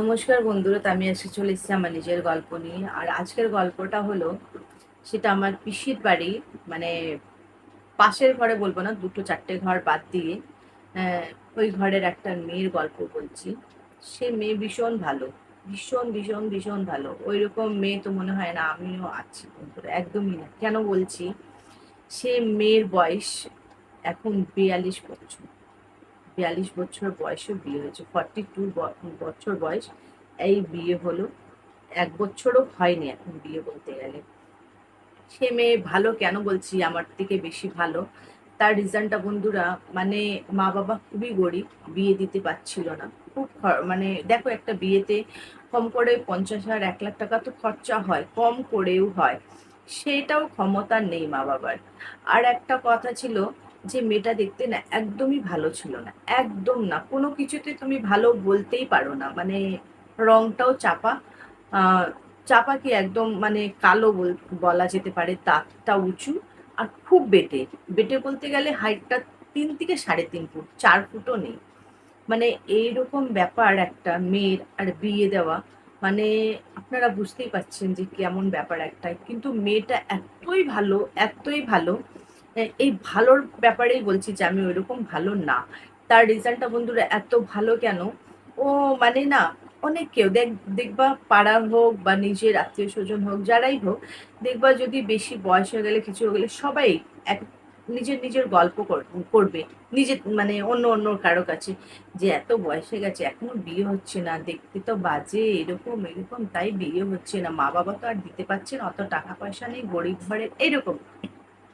নমস্কার বন্ধুরা আমি এসে চলে এসেছি আমার নিজের গল্প নিয়ে। আর আজকের গল্পটা হলো, সেটা আমার পিসির বাড়ি মানে পাশের ঘরে বলব না, দুটো চারটে ঘর বাদ দিয়ে ওই ঘরের একটা মেয়ের গল্প বলছি। সে মেয়ে ভীষণ ভালো, ভীষণ ভীষণ ভীষণ ভালো। ওই রকম মেয়ে তো মনে হয় না, আমিও আছি বন্ধুরা, একদমই না। কেন বলছি? সে মেয়ের বয়স এখন বিয়াল্লিশ বছর। বিয়াল্লিশ বছর বয়সে বিয়ে হয়েছে ফর্টি টু বছর বয়স, এই বিয়ে হলো। এক বছরও হয়নি এখন বিয়ে বলতে গেলে। সে মেয়ে ভালো কেন বলছি? আমার থেকে বেশি ভালো। তার রিজনটা বন্ধুরা মানে মা বাবা খুবই গরিব, বিয়ে দিতে পারছিল না। খুব মানে দেখো একটা বিয়েতে কম করে পঞ্চাশ হাজার এক লাখ টাকা তো খরচা হয়, কম করেও হয়। সেটাও ক্ষমতা নেই মা বাবার। আর একটা কথা ছিল যে মেয়েটা দেখতে না একদমই ভালো ছিল না, একদম না। কোনো কিছুতে তুমি ভালো বলতেই পারো না। মানে রংটাও চাপা চাপা কি একদম মানে কালো বল- যেতে পারে, দাঁতটা উঁচু আর খুব বেটে। বেটে বলতে গেলে হাইটটা তিন থেকে সাড়ে তিন ফুট, চার ফুটও নেই। মানে এইরকম ব্যাপার একটা মেয়ের আর বিয়ে দেওয়া মানে আপনারা বুঝতেই পারছেন যে কেমন ব্যাপার একটা কিন্তু মেয়েটা এতই ভালো এতই ভালো এই ভালোর ব্যাপারেই বলছি যে আমি ওইরকম ভালো না। তার রেজাল্টটা বন্ধুরা এত ভালো কেন? ও মানে না, অনেক কেউ দেখ, দেখবা পাড়ার হোক বা নিজের আত্মীয় স্বজন হোক, যারাই হোক, দেখবা যদি বেশি বয়স হয়ে গেলে, কিছু হয়ে গেলে সবাই এক, নিজের নিজের গল্প কর- করবে। নিজের মানে অন্য অন্য কারও কাছে। যে এত বয়স হয়ে গেছে, এখনও বিয়ে হচ্ছে না, দেখতে তো বাজে, এরকম এরকম, তাই বিয়ে হচ্ছে না। মা বাবা তো আর দিতে পারছে না, অত টাকা পয়সা নেই, গরিব ঘরের এরকম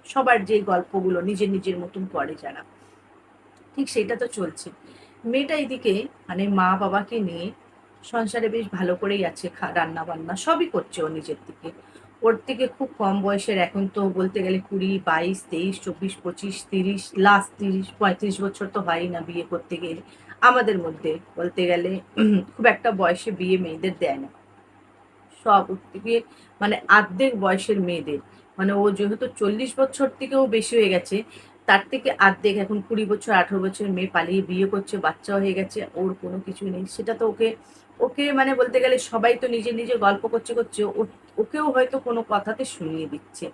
সবার যে গল্পগুলো নিজের নিজের মতন করে যারা। ঠিক সেটা তো চলছে। মেয়েটা এদিকে মানে মা বাবাকে নিয়ে সংসারে বেশ ভালো করেই আছে রান্না বান্না সবই করছে ও নিজের দিকে ওর থেকে খুব কম বয়সের এখন তো বলতে গেলে কুড়ি, বাইশ, তেইশ, চব্বিশ, পঁচিশ, তিরিশ লাস্ট তিরিশ, পঁয়ত্রিশ বছর তো হয়ই না বিয়ে করতে গেলে। আমাদের মধ্যে বলতে গেলে খুব একটা বয়সে বিয়ে মেয়েদের দেয় না। সব থেকে মানে আর্ধেক বয়সের মেয়েদের। মানে ও যেহেতু চল্লিশ বছর থেকেও বেশি হয়ে গেছে, তার থেকে আর্ধেক এখন কুড়ি বছর, আঠেরো বছর মেয়ে পালিয়ে বিয়ে করছে, বাচ্চাও হয়ে গেছে, ওর কোনো কিছু নেই। সেটা তো ওকে ওকে মানে বলতে গেলে সবাই তো নিজে নিজে গল্প করছে করছে ওকেও হয়তো কোনো কথাতে শুনিয়ে দিচ্ছে।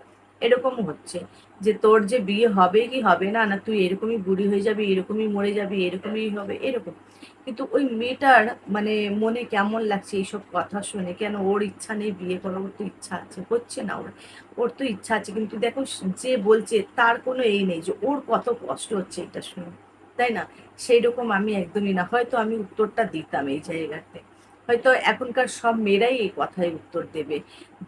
এরকমও হচ্ছে যে তোর যে বিয়ে হবে কি হবে না না তুই এরকমই বুড়ি হয়ে যাবি, এরকমই মরে যাবি, এরকমই হবে, এরকম। কিন্তু ওই মেয়েটার মানে মনে কেমন লাগছে এইসব কথা শুনে? কেন ওর ইচ্ছা নেই বিয়ে করার? ওর তো ইচ্ছা আছে, হচ্ছে না ওর। ওর তো ইচ্ছা আছে, কিন্তু দেখো যে বলছে তার কোনো এই নেই যে ওর কত কষ্ট হচ্ছে এটা শুনে। তাই না? সেই রকম আমি একদমই না। হয়তো আমি উত্তরটা দিতাম এই জায়গাতে। হয়তো এখনকার সব মেয়েরাই এই কথায় উত্তর দেবে।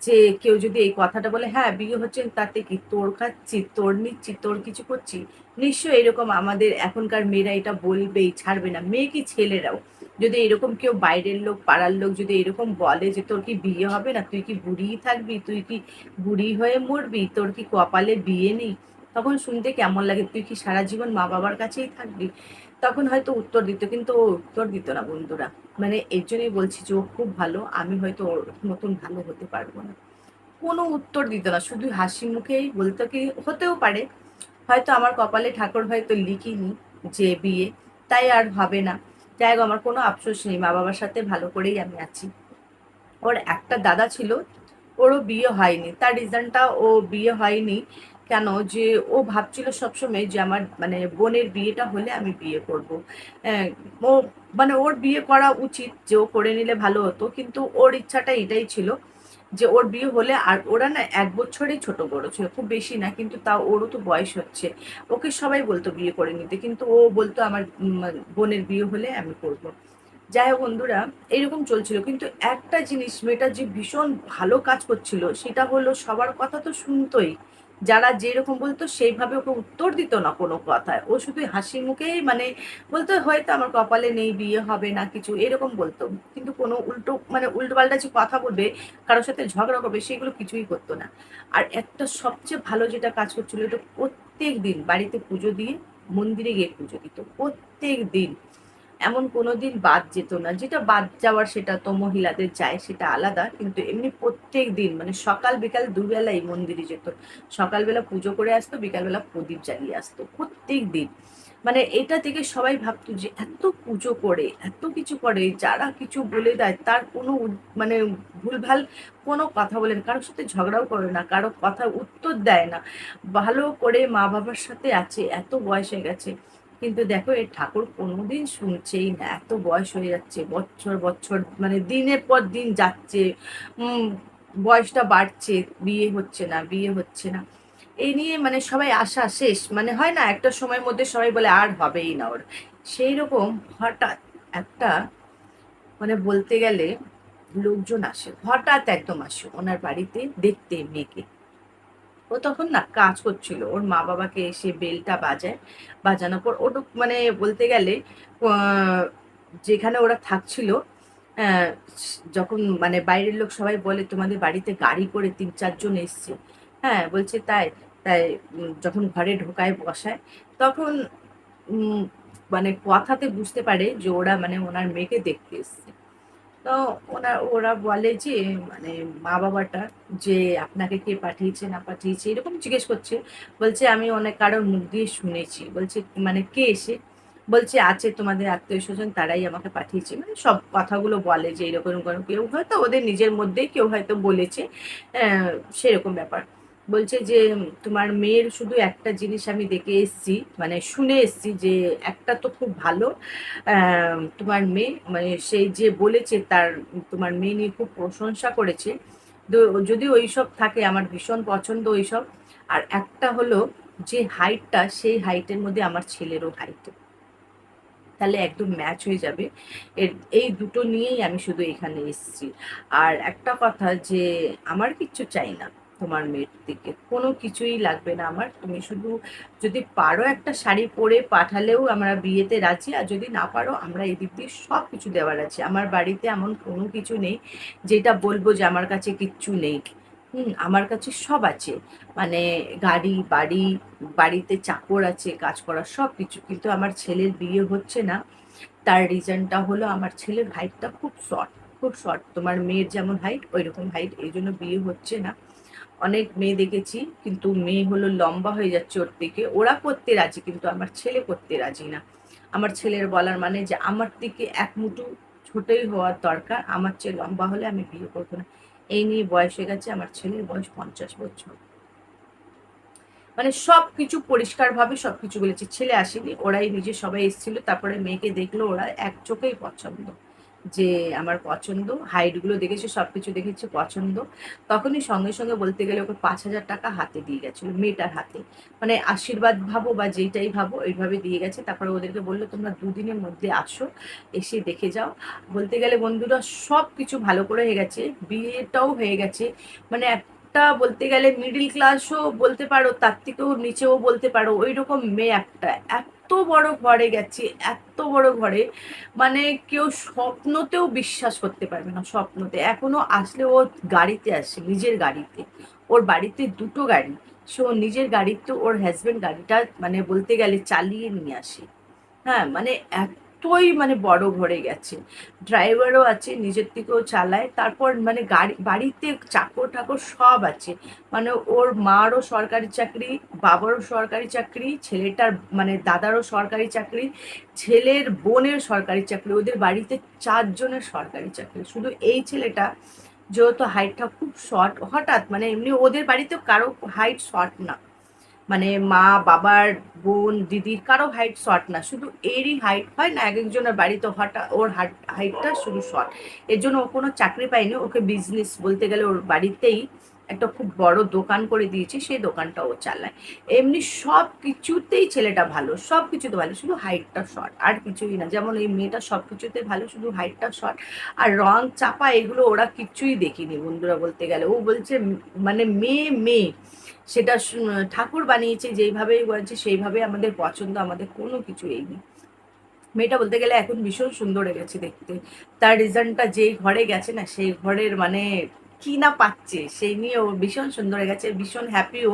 যে কেউ যদি এই কথাটা বলে হ্যাঁ বিয়ে হচ্ছে তাতে কি তোর খাচ্ছি, তোর নিচ্ছি, তোর কিছু করছি? নিশ্চয়ই এরকম আমাদের এখনকার মেয়েরা এটা বলবেই, ছাড়বে না। মেয়ে কি ছেলেরাও? যদি এরকম কেউ বাইরের লোক, পাড়ার লোক যদি এরকম বলে যে, তোর কি বিয়ে হবে না? তুই কি বুড়িই থাকবি? তুই কি বুড়ি হয়ে মরবি? তোর কি কপালে বিয়ে নেই? তখন শুনতে কেমন লাগে, তুই কি সারা জীবন মা বাবার কাছেই থাকবি? তখন হয়তো উত্তর দিত, কিন্তু উত্তর দিত না বন্ধুরা। মানে এর জন্যই বলছি যে ও খুব ভালো, আমি হয়তো ওর মতন ভালো হতে পারব না। কোনো উত্তর দিত না, শুধু হাসি মুখেই বলতো কি, হতেও পারে। হয়তো আমার কপালে ঠাকুর হয়তো লিখিনি যে বিয়ে, তাই আর হবে না। যাই হোক, আমার কোনো আফসোস নেই মা বাবার সাথে ভালো করেই আমি আছি। ওর একটা দাদা ছিল, ওরও বিয়ে হয়নি। তার রিজনটা ও বিয়ে হয়নি। কেন যে ও ভাবছিল সবসময় যে আমার মানে বোনের বিয়েটা হলে আমি বিয়ে করব। হ্যাঁ, ও মানে ওর বিয়ে করা উচিত যে ও করে নিলে ভালো হতো কিন্তু ওর ইচ্ছাটা এটাই ছিল যে ওর বিয়ে হলে আর ওরা না এক বছরই ছোট বড় ছিল খুব বেশি না কিন্তু তাও ওরও তো বয়স হচ্ছে। ওকে সবাই বলতো বিয়ে করে নিতে কিন্তু ও বলতো আমার বোনের বিয়ে হলে আমি করব। যাই হোক বন্ধুরা এইরকম চলছিল কিন্তু একটা জিনিস মেয়েটা যে ভীষণ ভালো কাজ করছিল সেটা হলো সবার কথা তো শুনতোই। যারা যেরকম বলতো সেইভাবে ওকে উত্তর দিত না কোনো কথায়। ও শুধু হাসি মুখেই মানে বলতো, হয়তো আমার কপালে নেই, বিয়ে হবে না কিছু। এরকম বলতো। কিন্তু কোনো উল্টো মানে উল্টো পাল্টা যে কথা বলবে, কারোর সাথে ঝগড়া করবে, সেগুলো কিছুই করতো না। আর একটা সবচেয়ে ভালো যেটা কাজ করছিল, এটা প্রত্যেক দিন বাড়িতে পুজো দিয়ে মন্দিরে গিয়ে পুজো দিত। প্রত্যেক দিন। এমন কোনো দিন বাদ যেত না। যেটা বাদ যাওয়ার সেটা তো মহিলাদের যায়, সেটা আলাদা। কিন্তু এমনি প্রত্যেক দিন মানে সকাল, বিকাল দুবেলাই মন্দিরে যেত। সকালবেলা পুজো করে আসতো, বিকালবেলা প্রদীপ জ্বালিয়ে আসতো প্রত্যেক দিন। মানে এটা থেকে সবাই ভাবতো যে এত পুজো করে, এত কিছু করে, যারা কিছু বলে দেয় তার কোনো মানে ভুলভাল কোনো কথা বলে না, কারোর সাথে ঝগড়াও করে না কারও কথা উত্তর দেয় না। ভালো করে মা বাবার সাথে আছে, এত বয়স হয়ে গেছে। কিন্তু দেখো এই ঠাকুর কোনোদিন শুনছেই না। এত বয়স হয়ে যাচ্ছে, বছর বছর মানে দিনের পর দিন যাচ্ছে বয়সটা বাড়ছে, বিয়ে হচ্ছে না, বিয়ে হচ্ছে না। এই নিয়ে মানে সবাই আশা শেষ। মানে হয় না, একটা সময়ের মধ্যে সবাই বলে, আর হবেই না ওর। সেই রকম হঠাৎ একটা মানে বলতে গেলে লোকজন আসে, হঠাৎ একদম আসে, ওনার বাড়িতে দেখতে মেয়েকে। ও তখন না কাজ করছিল। ওর মা বাবাকে এসে বেলটা বাজায়, বাজানোর পর ওটা মানে বলতে গেলে যেখানে ওরা থাকছিল যখন মানে বাইরের লোক সবাই বলে, তোমাদের বাড়িতে গাড়ি করে তিন চারজন এসছে। হ্যাঁ বলছে তাই তাই যখন ঘরে ঢোকায়, বসায়, তখন মানে কথাতে বুঝতে পারে যে ওরা মানে ওনার মেয়েকে দেখতে এসছে। তো ওরা ওরা বলে যে মানে মা বাবাটা যে আপনাকে কে পাঠিয়েছে, না পাঠিয়েছে, এরকম জিজ্ঞেস করছে। বলছে, আমি অনেক কারোর মুখ দিয়ে শুনেছি। বলছে মানে কে এসে? বলছে, আছে তোমাদের আত্মীয় স্বজন তারাই আমাকে পাঠিয়েছে। মানে সব কথাগুলো বলে যে, এরকম কেউ হয়তো ওদের নিজের মধ্যেই কেউ হয়তো বলেছে সেরকম ব্যাপার। বলছে যে তোমার মেয়ের শুধু একটা জিনিস আমি দেখে এসছি মানে শুনে এসছি যে একটা তো খুব ভালো তোমার মেয়ে মানে সেই যে বলেছে তার, তোমার মেয়ে নিয়ে খুব প্রশংসা করেছে। যদি ওই সব থাকে, আমার ভীষণ পছন্দ ওই সব আর একটা হলো যে হাইটটা, সেই হাইটের মধ্যে আমার ছেলেরও হাইট। তাহলে একদম ম্যাচ হয়ে যাবে। এর, এই দুটো নিয়েই আমি শুধু এখানে এসেছি। আর একটা কথা যে, আমার কিচ্ছু চাই না। তোমার মেয়ের দিকে। কোনো কিছুই লাগবে না আমার। তুমি শুধু যদি পারো একটা শাড়ি পরে পাঠালেও আমরা বিয়েতে রাজি, আর যদি না পারো আমরা এদিক দিয়ে সব কিছু দেওয়ার আছে। আমার বাড়িতে এমন কোনো কিছু নেই যেটা বলব যে আমার কাছে কিচ্ছু নেই। হুম, আমার কাছে সব আছে। মানে গাড়ি, বাড়ি, বাড়িতে চাকর আছে, কাজ করা সব কিছু কিন্তু আমার ছেলের বিয়ে হচ্ছে না। তার রিজনটা হলো আমার ছেলের হাইটটা খুব শর্ট খুব শর্ট তোমার মেয়ের যেমন হাইট ওই রকম হাইট এই জন্য বিয়ে হচ্ছে না। অনেক মেয়ে দেখেছি, কিন্তু মেয়ে হলো লম্বা হয়ে যাচ্ছে ওর দিকে। ওরা করতে রাজি, কিন্তু আমার ছেলে করতে রাজি না। আমার ছেলের বলার মানে যে আমার দিকে এক মুঠো ছোটই হওয়ার দরকার, আমার চেয়ে লম্বা হলে আমি বিয়ে করব না। এই নিয়ে বয়স হয়ে গেছে, আমার ছেলের বয়স পঞ্চাশ বছর। মানে সব কিছু পরিষ্কারভাবে সব কিছু বলেছে। ছেলে আসেনি, ওরাই নিজে সবাই এসেছিল, তারপরে মেয়েকে দেখল, ওরা এক চোখেই পছন্দ। যে আমার পছন্দ হাইটগুলো দেখেছে সব কিছু দেখেছে পছন্দ। তখনই সঙ্গে সঙ্গে বলতে গেলে ওকে পাঁচ হাজার টাকা হাতে দিয়ে গেছিল, মেয়েটার হাতে। মানে আশীর্বাদ ভাবো বা যেইটাই ভাবো এইভাবে দিয়ে গেছে। তারপরে ওদেরকে বলল, তোমরা দুদিনের মধ্যে আসো, এসে দেখে যাও। বলতে গেলে বন্ধুরা সব কিছু ভালো করে হয়ে গেছে, বিয়েটাও হয়ে গেছে। মানে একটা বলতে গেলে মিডিল ক্লাসও বলতে পারো, তার থেকেও নিচেও বলতে পারো ওই রকম মেয়ে একটা। এত বড় ঘরে গেছে, এত বড় ঘরে মানে কেউ স্বপ্নতেও বিশ্বাস করতে পারবে না স্বপ্নতে। এখনও আসলে ও গাড়িতে আসে, নিজের গাড়িতে। ওর বাড়িতে দুটো গাড়ি, সে নিজের গাড়িতে ওর হাজব্যান্ড গাড়িটা মানে বলতে গেলে চালিয়ে নিয়ে আসে। হ্যাঁ মানে এক এতই মানে বড় ঘরে গেছে। ড্রাইভারও আছে, নিজের থেকেও চালায়, তারপর মানে গাড়ি, বাড়িতে চাকর ঠাকর সব আছে। মানে ওর মারও সরকারি চাকরি, বাবারও সরকারি চাকরি, ছেলেটার মানে দাদারও সরকারি চাকরি, ছেলের বোনের সরকারি চাকরি, ওদের বাড়িতে চারজনের সরকারি চাকরি। শুধু এই ছেলেটা, যেহেতু হাইটটা খুব শর্ট হঠাৎ মানে এমনি ওদের বাড়িতে কারও হাইট শর্ট না। মানে মা, বাবার, বোন, দিদির কারও হাইট শর্ট না। শুধু এরই হাইট হয় না, এক একজনের বাড়িতে হঠাৎ ওর হাইটটা শুধু শর্ট এর জন্য ও কোনো চাকরি পায়নি। ওকে বিজনেস বলতে গেলে ওর বাড়িতেই একটা খুব বড় দোকান করে দিয়েছে, সেই দোকানটা ও চালায়। এমনি সব কিছুতেই ছেলেটা ভালো, সব কিছুতে ভালো, শুধু হাইটটা শর্ট আর কিছুই না। যেমন এই মেয়েটা সব কিছুতে ভালো, শুধু হাইটটা শর্ট আর রং, চাপা, এগুলো ওরা কিছুই দেখিনি বন্ধুরা বলতে গেলে। ও বলছে মানে মেয়ে মেয়ে। সেটা ঠাকুর বানিয়েছে, যেইভাবে বলছে সেইভাবে আমাদের পছন্দ, আমাদের কোনো কিছু এই নেই। মেয়েটা বলতে গেলে এখন ভীষণ সুন্দর গেছে দেখতে। তার রিজনটা যেই ঘরে গেছে না, সেই ঘরের মানে কি না পাচ্ছে, সেই নিয়ে ও ভীষণ সুন্দর গেছে ভীষণ হ্যাপিও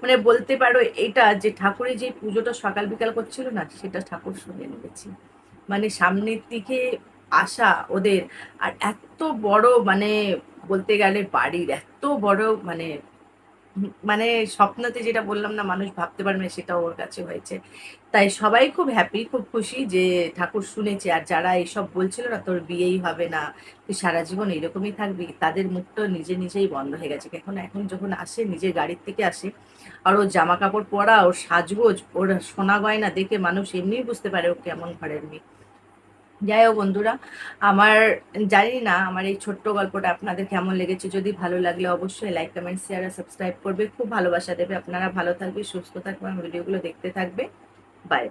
মানে বলতে পারো এটা যে ঠাকুরের যে পুজোটা সকাল বিকাল করছিল না, সেটা ঠাকুর শুনে নিয়েছি। মানে সামনের দিকে আসা ওদের, আর এত বড় মানে বলতে গেলে বাড়ির এত বড় মানে মানে স্বপ্নতে যেটা বললাম না মানুষ ভাবতে পারবে না, সেটা ওর কাছে হয়েছে। তাই সবাই খুব হ্যাপি খুব খুশি যে ঠাকুর শুনেছে। আর যারা এসব বলছিল না তোর বিয়েই হবে না তুই সারা জীবন এরকমই থাকবি তাদের মুখটা নিজে নিজেই বন্ধ হয়ে গেছে। এখন এখন যখন আসে নিজের গাড়ির থেকে আসে আর ওর জামা কাপড় পরা ওর সাজগোজ ওর সোনা গয়না দেখে মানুষ এমনিই বুঝতে পারে ও কেমন ঘরের মেয়ে। যাই হোক বন্ধুরা, আমার জানি না আমার এই ছোট্ট গল্পটা আপনাদের কেমন লেগেছে। যদি ভালো লাগলে অবশ্যই লাইক কমেন্ট শেয়ার আর সাবস্ক্রাইব করবে। খুব ভালোবাসা দেবে। আপনারা ভালো থাকবে সুস্থ থাকবে আমার ভিডিওগুলো দেখতে থাকবে। বাই